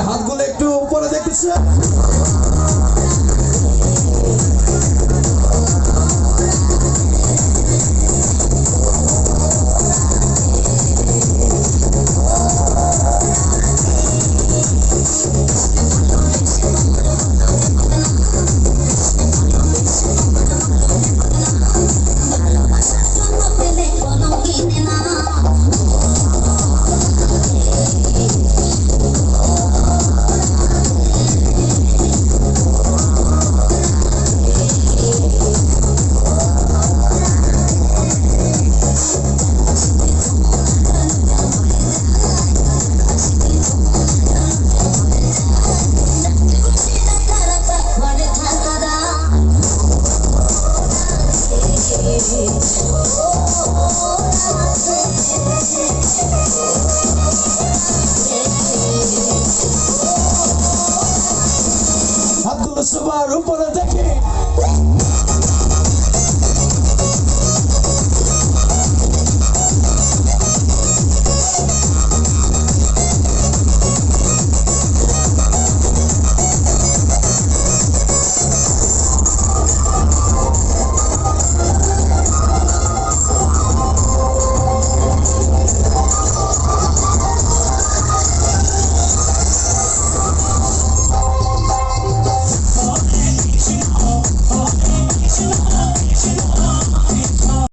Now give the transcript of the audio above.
হাতগুলো একটু উপরে দেখতেছে। ಅಬ್ದುಲ್ ಸುಬಾರು ಪರ